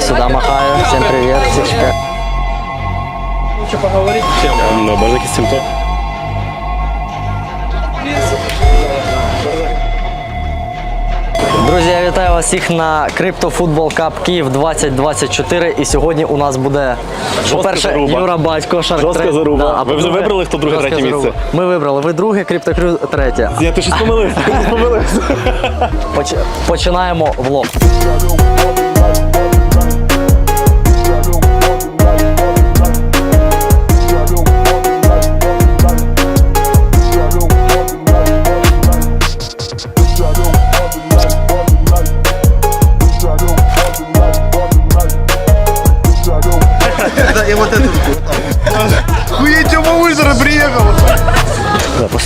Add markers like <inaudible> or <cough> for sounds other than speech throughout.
Сюда махаю. Всем привет. Всячка. Ну, боже, якийсь симптом. Друзі, я вітаю вас всіх на Crypto Football Cup Київ 2024. І сьогодні у нас буде, по-перше, заруба. Юра Батько, Шарк Жорстка Трейд. заруба. а Ви вже по-друге, вибрали, хто друге, жорстка третє заруба. місце? Ми вибрали. Ви друге, Криптокрю третє. Я ти щось помилився. помилився. <laughs> Поч- починаємо влог.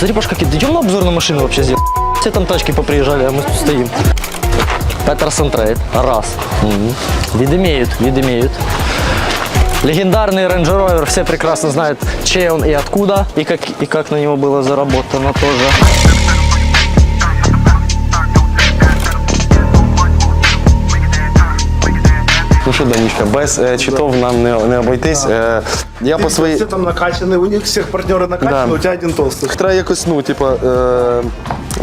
Да, посмотри, Паш, как идем на обзор на машину вообще сделать. Все там тачки поприезжали, а мы тут стоим. Петерсон Трейд. Раз. Мгм. Вид имеют, вид имеют. Легендарный Range Rover, все прекрасно знают, чей он и откуда, и как, и как на него было заработано тоже. Ну що, Данічка, без е, читов нам не, не обойтись. Е, я по своїй. Все там накачаны, у них всех партнеры накачаны, Да. у тебя один толстый. Треба якось, ну, типа, е,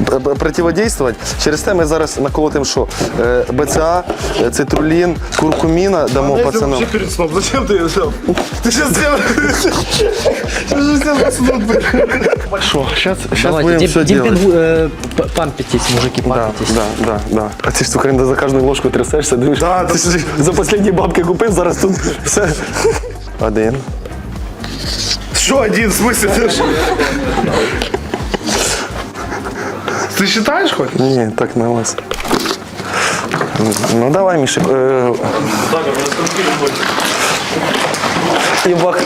пр- пр- противодействувати. Через те ми зараз наколотимо що? Е, БЦА, е, цитрулін, куркуміна дамо Если пацанам. вообще перед сном, зачем ты ее взял? Ты сейчас сделаешь... Ты же сейчас заснут, блин. Що, зараз Давайте, будемо дим- все димпинг- делать. э, п- пампитесь, мужики, Да, пампитесь. да, да, да. А ти ж сука, за кожну ложку трясешся, дивишся. Да, ти ж за останні бабки купив, зараз тут все. Один. Что один, в смысле? Ты, ж- Ты считаешь хоть? Ні, так на вас. Ну давай, Мішик. Е... Єбак.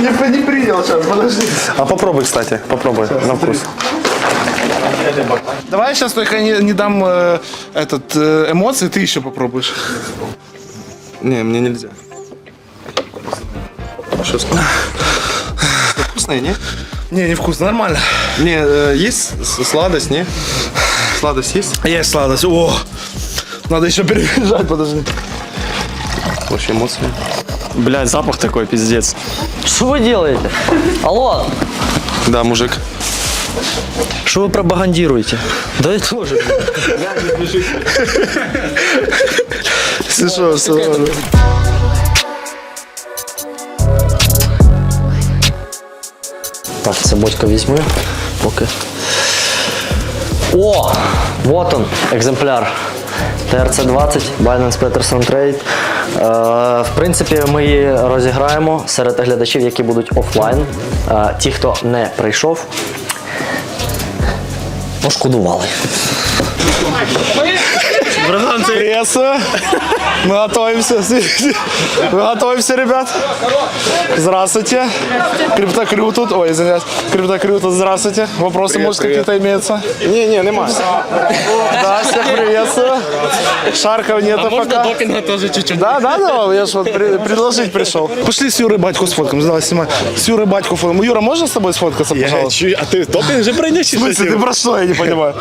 Не, не принял сейчас, подожди. А попробуй, кстати, попробуй на вкус. Давай я сейчас только не, не дам э, этот э, эмоции, ты еще попробуешь. Не, мне нельзя. Что Вкусное, не? Не, не вкусно, нормально. Не, э, есть с- сладость, не? Сладость есть? Есть сладость. О, надо еще перебежать, подожди. Вообще эмоции. Блядь, запах такой, пиздец. Что вы делаете? Алло, Да, мужик. Что вы пропагандируете? Да я тоже. Если что, все нормально. Так, цепочка візьми. Поки. О! Вот он, екземпляр. TRC-20, Binance Peterson Trade. Е, в принципі, ми її розіграємо серед глядачів, які будуть офлайн. Е, ті, хто не прийшов, пошкодували. Пресса. Мы готовимся. Мы готовимся, ребят. Здравствуйте. Криптокрю тут. Ой, извиняюсь. Криптокрю тут. Здравствуйте. Вопросы, может, какие-то имеются? Не, не, нема. Да, всех приветствую. Шарков нету пока. допинга тоже чуть-чуть? Да, да, да, я ж вот при- предложить пришел. Пошли с Юрой батьку сфоткаем. Давай, снимай. С Юрой батьку фоткаем. Юра, можно с тобой сфоткаться, пожалуйста? А ты допинг же пройдешь? В смысле, ты про что, я не понимаю.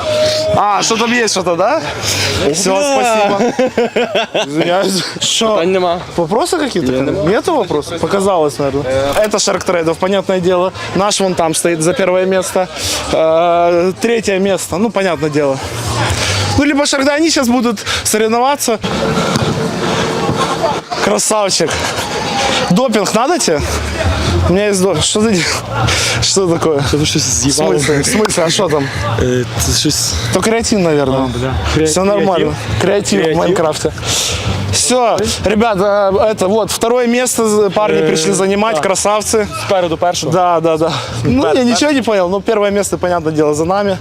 А, что там есть что-то, да? Все, спасибо. Извиняюсь. Что? нема. Вопросы какие-то? Нету вопросов? Показалось, наверное. Это Шарк Трейдов, понятное дело. Наш вон там стоит за первое место. Э, Третье место, ну, понятное дело. Ну, либо Шарк, да, они сейчас будут соревноваться. Красавчик. Допинг надо тебе? У меня есть допинг. Что ты? <laughs> Что такое? Потому что В съебал. смысле? В смысле? А что там? Э, То креатин, наверное. Все нормально. Креатив, в Майнкрафте. Все, ребята, это вот второе место парни пришли занимать, красавцы. Спереду першого. Да, да, да. Ну, я ничего не понял, но первое место, понятное дело, за нами.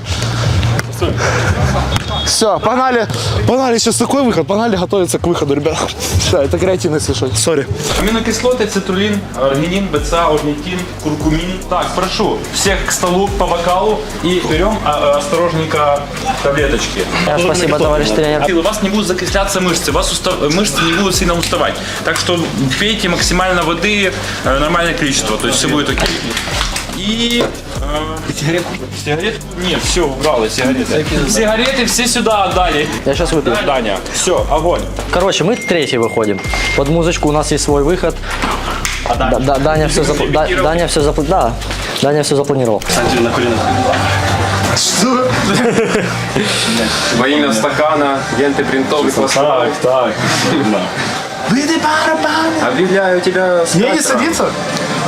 Все, погнали, погнали, сейчас такой выход, погнали готовиться к выходу, ребят. <laughs> Да, это креатин, если что, сори. Аминокислоты, цитрулин, аргинин, БЦА, орнитин, куркумин. Так, прошу всех к столу по бокалу и берем а, а, осторожненько таблеточки. Э, Спасибо, товарищ тренер. У вас не будут закисляться мышцы, у вас устав- мышцы не будут сильно уставать. Так что пейте максимально воды, э, нормальное количество, то есть все будет окей. И э, Сигарет? Сигарет? Нет, все, убрали сигареты. Сигареты все сюда отдали. Я сейчас выпью. Даня, все, огонь. Короче, мы третий выходим. Под музычку у нас есть свой выход. А Да, да, Даня все запл... да, Даня все запл... Да, Даня все запланировал. Во имя стакана, ленты принтовый Так, так. Объявляю тебя с Не, не садиться?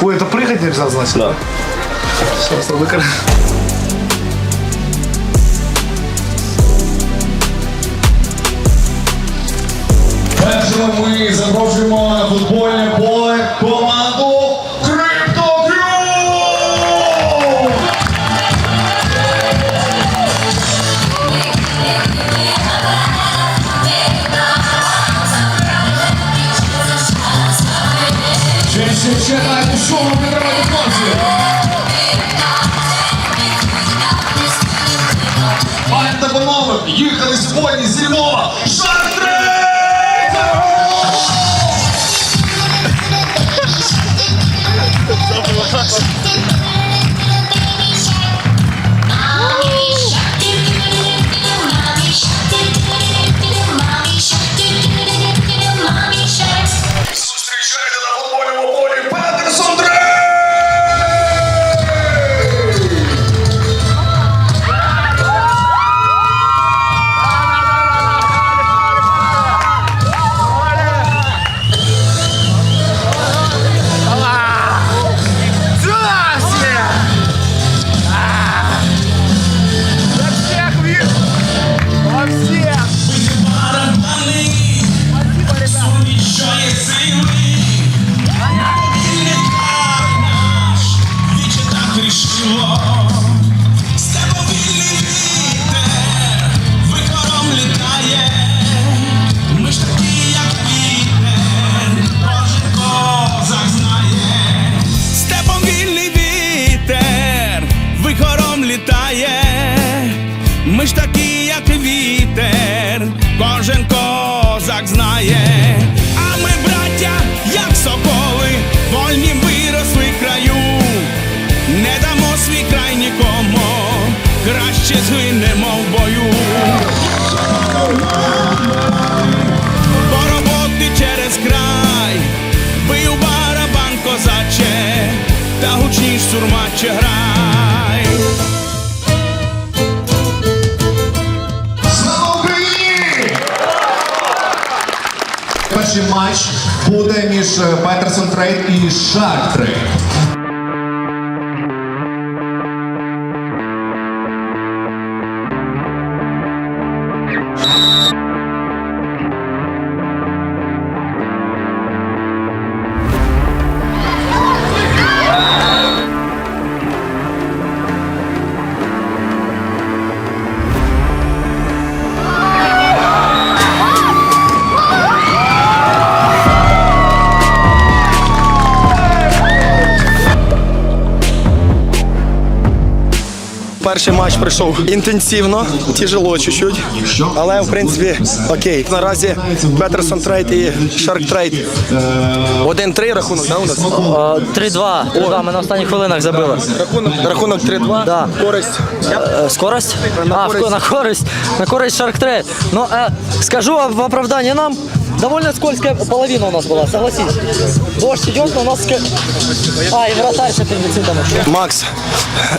Ой, это прыгать нельзя, значит? Да. Сейчас, выкор. Першими ми запрошуємо на футбольне поле команду їхали зі Львова! Літає. Ми ж такі, як вітер, кожен козак знає. А ми, браття, як соколи, вольні виросли краю. Не дамо свій край нікому, краще згинемо в бою. По роботи через край, бий у барабан козаче, та гучніш сурмаче грай. Буде між Петерсон Трейд і Шарк Трейд. Перший матч пройшов інтенсивно, тяжело чуть-чуть, але в принципі окей. Наразі Петерсон Трейд і Шарк Трейд. Один-три рахунок, да, у нас? Е, 3-2. 3-2. Ми на останніх хвилинах забили. Рахунок, рахунок 3-2. Да. Користь. Э, Скорость? а, в ко- на користь. На користь Shark Trade. Но э, скажу в оправдание нам, довольно скользкая половина у нас была, согласись. Дождь идет, но у нас... А, и вратарь с аппендицитом. Макс,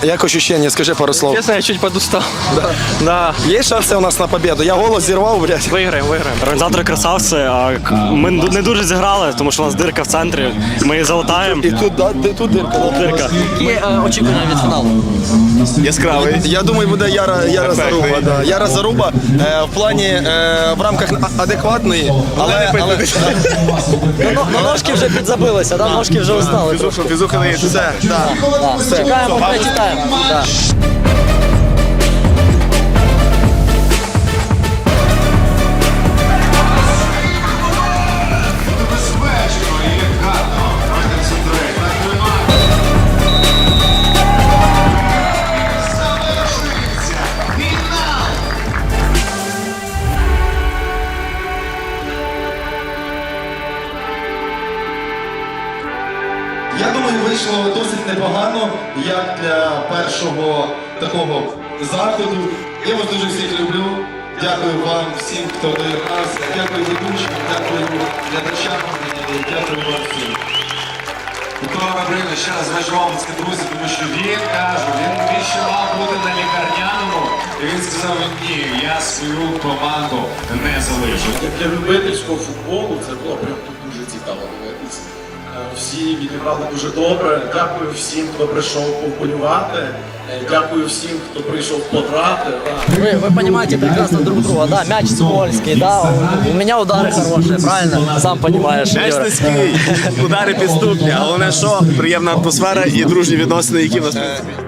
як ощущення? Скажи пару слов. Чесно, я чуть подустав. Да. Да. Є шанси у нас на победу? Я голос зірвав, блядь. Виграємо, виграємо. Організатори красавці, а к- ми не дуже зіграли, тому що у нас дирка в центрі. Ми її залатаємо. І тут, да, де- тут дирка. да? Дирка. Е, очікування від фіналу. Яскравий. Я думаю, буде Яра, Яра Заруба. Да. Яра Заруба е, в плані е, в рамках а- адекватної, але, але, Ну, ну, ножки вже підзабилися, да? ножки вже устали. Фізуха, фізуха є. Все. Да. Чекаємо тайм. Да. Я думаю, вийшло досить непогано, як для першого такого заходу. Я вас дуже всіх люблю. Дякую вам всім, хто доєднався. Дякую ведучим, дякую глядачам, дякую вам всім. Микола Гаврилович, ще раз вам друзі, тому що він каже, він, він мав бути на лікарняному, і він сказав, ні, я свою команду не залишу. Для любительського футболу це було прям дуже цікаво дивитися. Е, Всі відіграли дуже добре. Дякую всім, хто прийшов повболювати. Е, Дякую всім, хто прийшов подрати. Вы, вы понимаете прекрасно друг друга, да, мяч скользкий, да, у, у меня удары хорошие, правильно? Сам понимаешь. Юра. удари підступні, а головне, що приємна атмосфера і дружні відносини, які в нас. Ніна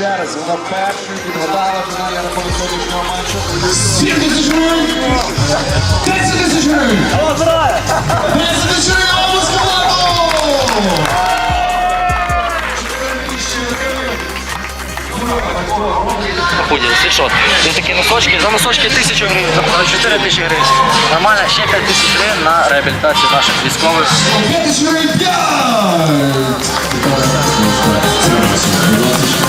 Ще раз, вона першою підгадала фіналі рахунок сьогоднішнього матчу. Походили, світшот. Він такі носочки, за носочки тисячу гривень, за 4 тисячі гривень. Нормально, ще 5 тисяч гривень на реабілітацію наших військових. Ой, сейчас кубок заберем.